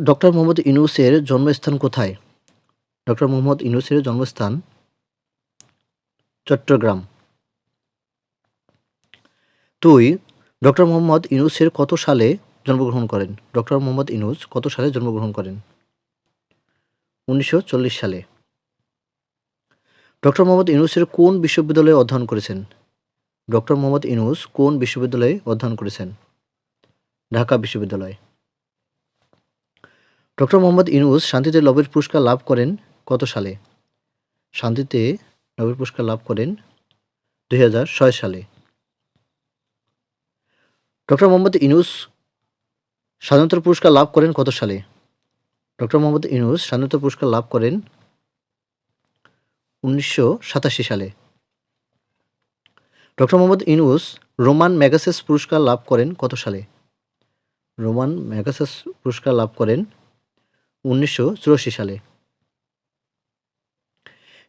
Doctor Mohammad ইউনূসের জন্মস্থান কোথায়? Doctor Mohammad ইউনূসের জন্মস্থান চট্টগ্রাম। দুই, ডক্টর মোহাম্মদ ইউনূসের কত সালে জন্মগ্রহণ করেন? ডক্টর মোহাম্মদ ইউনূস কত সালে জন্মগ্রহণ করেন? উনিশশো চল্লিশ সালে। ডক্টর মোহাম্মদ ইউনূসের কোন বিশ্ববিদ্যালয়ে অধ্যয়ন করেছেন? ডক্টর মোহাম্মদ ইউনূস কোন বিশ্ববিদ্যালয়ে অধ্যয়ন করেছেন? ঢাকা বিশ্ববিদ্যালয়। ডক্টর মোহাম্মদ ইনুস শান্তিতে নোবেল পুরস্কার লাভ করেন কত সালে? শান্তিতে নোবেল পুরস্কার লাভ করেন দু হাজার ছয় সালে। ডক্টর মোহাম্মদ ইনুস স্বাধীনতা পুরস্কার লাভ করেন কত সালে? ডক্টর মোহাম্মদ ইউনূস স্বাধীনতা পুরস্কার লাভ করেন উনিশশো সাতাশি সালে। Doctor Mohammad Yunus Ramon Magsaysay পুরস্কার লাভ করেন কত সালে? রোমান ম্যাগাসেস পুরস্কার লাভ করেন উনিশশো চুরাশি সালে।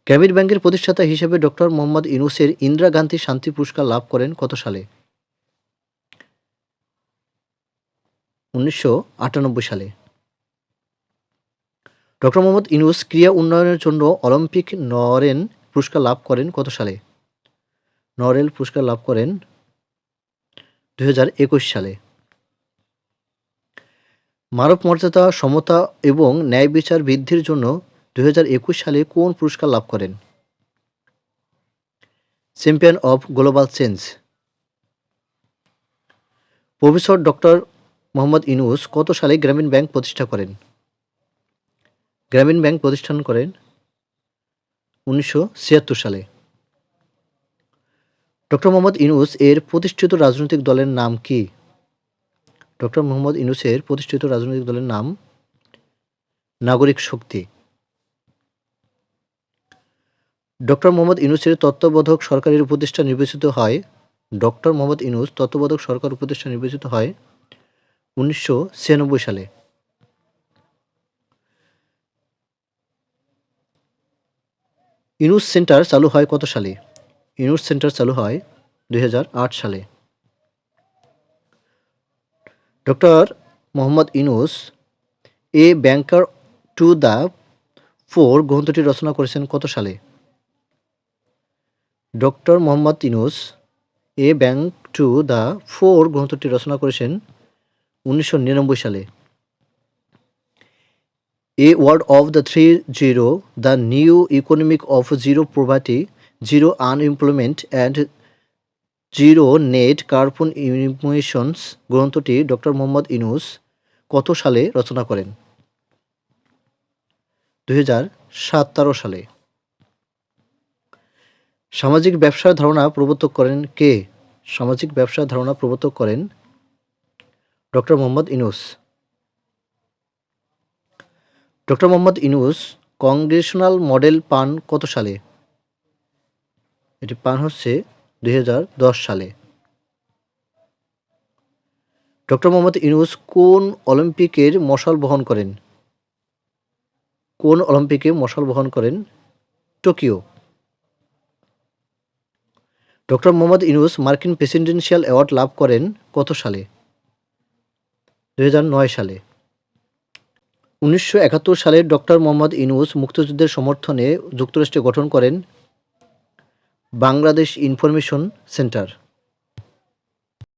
গ্রামীণ ব্যাংকের প্রতিষ্ঠাতা হিসেবে ডক্টর মোহাম্মদ ইউনূসের ইন্দিরা গান্ধী শান্তি পুরস্কার লাভ করেন কত সালে? উনিশশো আটানব্বই সালে। ডক্টর মোহাম্মদ ইউনূস ক্রীড়া উন্নয়নের জন্য অলিম্পিক নরেন পুরস্কার লাভ করেন কত সালে? নরেল পুরস্কার লাভ করেন দুই হাজার একুশ সালে। মানব মর্যাদা সমতা এবং ন্যায় বিচার বৃদ্ধির জন্য দু হাজার একুশ সালে কোন পুরস্কার লাভ করেন? Champion of global change professor doctor Mohammad Yunus কত সালে গ্রামীণ ব্যাংক প্রতিষ্ঠা করেন? গ্রামীণ ব্যাংক প্রতিষ্ঠান করেন উনিশশো ছিয়াত্তর সালে। ডক্টর মোহাম্মদ ইনুস এর প্রতিষ্ঠিত রাজনৈতিক দলের নাম কি? ডক্টর মোহাম্মদ ইনুসের প্রতিষ্ঠিত রাজনৈতিক দলের নাম নাগরিক শক্তি। ডক্টর মোহাম্মদ ইনুসের তত্ত্ববোধক সরকারের উপদেষ্টা নির্বাচিত হয় ডক্টর মোহাম্মদ ইনুস তত্ত্ববোধক সরকার উপদেষ্টা নির্বাচিত হয় উনিশশো ছিয়ানব্বই সালে। ইনুস সেন্টার চালু হয় কত সালে? ইনুস সেন্টার চালু হয় দু হাজার আট সালে। Doctor Mohammad Yunus a banker to the poor গ্রন্থটি রচনা করেছেন কত সালে? Doctor Mohammad Yunus a bank to the poor গ্রন্থটি রচনা করেছেন উনিশশো নিরানব্বই সালে। A world of the three zero the new economic of zero poverty zero unemployment and zero net carbon emissions গ্রন্থটি ডক্টর মোহাম্মদ ইনুস কত সালে রচনা করেন? দুই সালে। সামাজিক ব্যবসার ধারণা প্রবর্তক করেন কে? সামাজিক ব্যবসার ধারণা প্রবর্তক করেন doctor Mohammad Yunus doctor Mohammad Yunus congressional medal পান কত সালে? এটি পান হচ্ছে দুই হাজার দশ সালে। ডক্টর মোহাম্মদ ইউনুস কোন অলিম্পিকের মশাল বহন করেন? কোন অলিম্পিকে মশাল বহন করেন? টোকিও। ডক্টর মোহাম্মদ ইনুস মার্কিন প্রেসিডেন্সিয়াল অ্যাওয়ার্ড লাভ করেন কত সালে? দুই হাজার নয় সালে। উনিশশো একাত্তর সালে ডক্টর মোহাম্মদ ইনুস মুক্তিযুদ্ধের সমর্থনে যুক্তরাষ্ট্রে গঠন করেন বাংলাদেশ ইনফরমেশন সেন্টার।